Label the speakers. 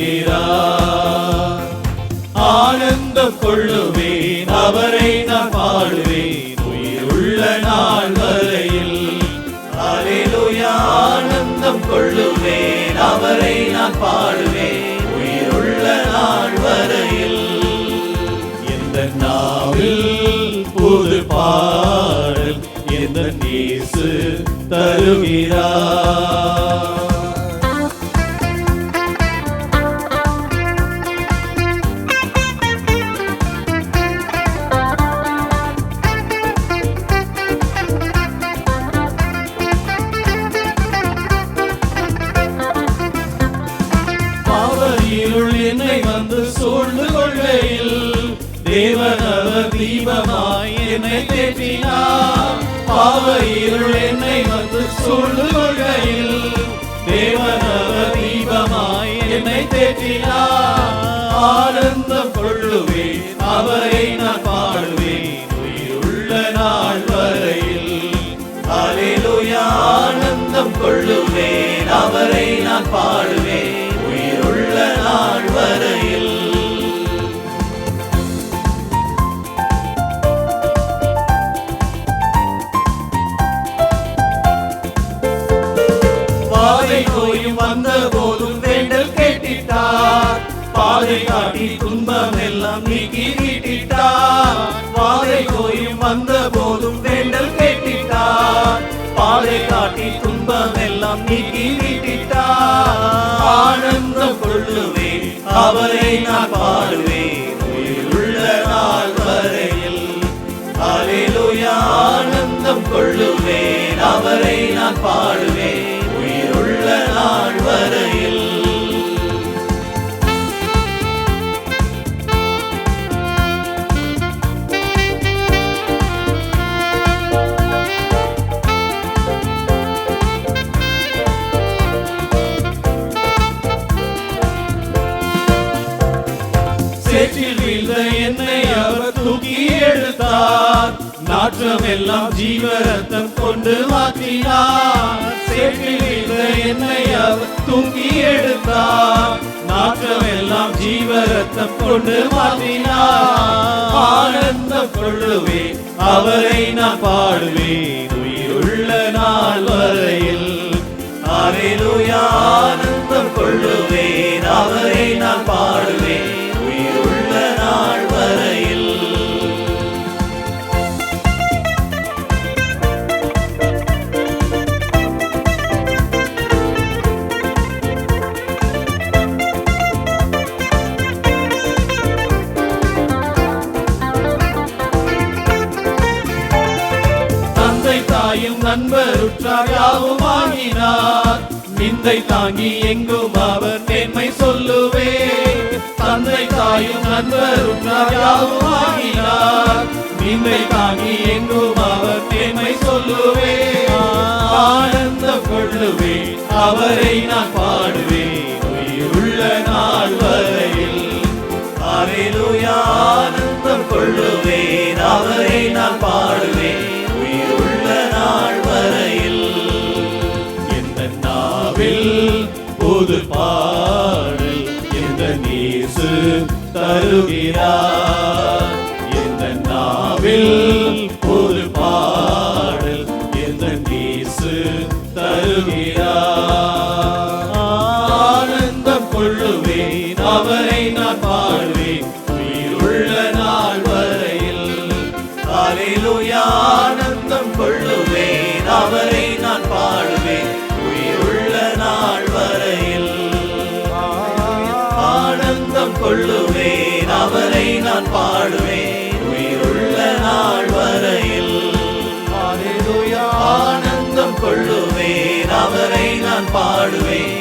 Speaker 1: தருகிறார் ஆனந்த கொள்ளுவேன் அவரை நான் பாடுவேன். உயிர் உள்ள நாள் வரையில் அலையிலுயா ஆனந்தம் கொள்ளுவேன் அவரை நான் பாடுவேன். உயிர் உள்ள நாள் வரையில் எந்த நாவில் புது பாடல் எந்த நேசு தருகிறார். இருள் என்னை வந்து சூழ்ந்து கொள்ளையில் தேவன் அவர் தீபமாய் என்னை தேற்றினார். பாவ இருள் என்னை வந்து சூழ்ந்து கொள்ளையில் தேவன் அவர் தீபமாய் என்னை தேற்றினார். ஆனந்தம் கொள்ளுவேன் அவரை நான் பாடுவேன். உயிருள்ள நாள் வரையில். அலையிலுயா ஆனந்தம் கொள்ளுவேன் அவரை நான் பாடுவேன். பாதை காட்டி துன்பம் எல்லாம் நீக்கி நீட்டிட்டார் பாதை நோயும் வந்த போதும் வேண்டல் கேட்டிட்டார் பாதை காட்டி துன்பம் எல்லாம் நீக்கி நீட்டிட்டார் ஆனந்தம் கொள்ளுவேன் அவரை நான் பாடுவேன். உள்ள நாள் வரையில் அலையிலுயா ஆனந்தம் கொள்ளுவேன் அவரை நான் பாடுவேன். எடுத்தார் நாற்றம் எல்லாம் ஜீவரத்தம் கொண்டு மாற்றினார். சேற்றில் என்னை அவர் தூக்கி எடுத்தார். நாற்றம் எல்லாம் ஜீவரத்தம் கொண்டு மாற்றினார். ஆனந்தம் கொள்ளுவேன் அவரை நான் பாடுவேன். உயிருள்ள நாள் தாயும் நண்பர் உற்றார் யாவும் வாங்கினார் நிந்தை தாங்கி எங்கும் அவர் நேர்மை சொல்லுவே தந்தை தாயும் நண்பர் உற்றார் யாவும் வாங்கினார் நிந்தை தாங்கி எங்கும் அவர் நேர்மை சொல்லுவே ஆனந்த கொள்ளுவே அவரை நான் பாடுவேன். உயிருள்ள நாள் வரையில் அலையிலுயா ஆனந்தம் கொள்ளுவேன் அவரை நான் பாடு இயேசு தருகிறார். எந்த நாவில் ஒரு பாடல் எந்த இயேசு தருகிறார். ஆனந்தம் கொள்ளுவேன் அவரை நான் பாடுவேன். உயிருள்ள நாள் வரையில். அலையிலுயா நான் கொள்ளுவேன் அவரை நான் பாடுவேன். உயிருள்ள நாள் வரையில். ஆனந்தம் கொள்ளுவேன் அவரை நான் பாடுவேன்.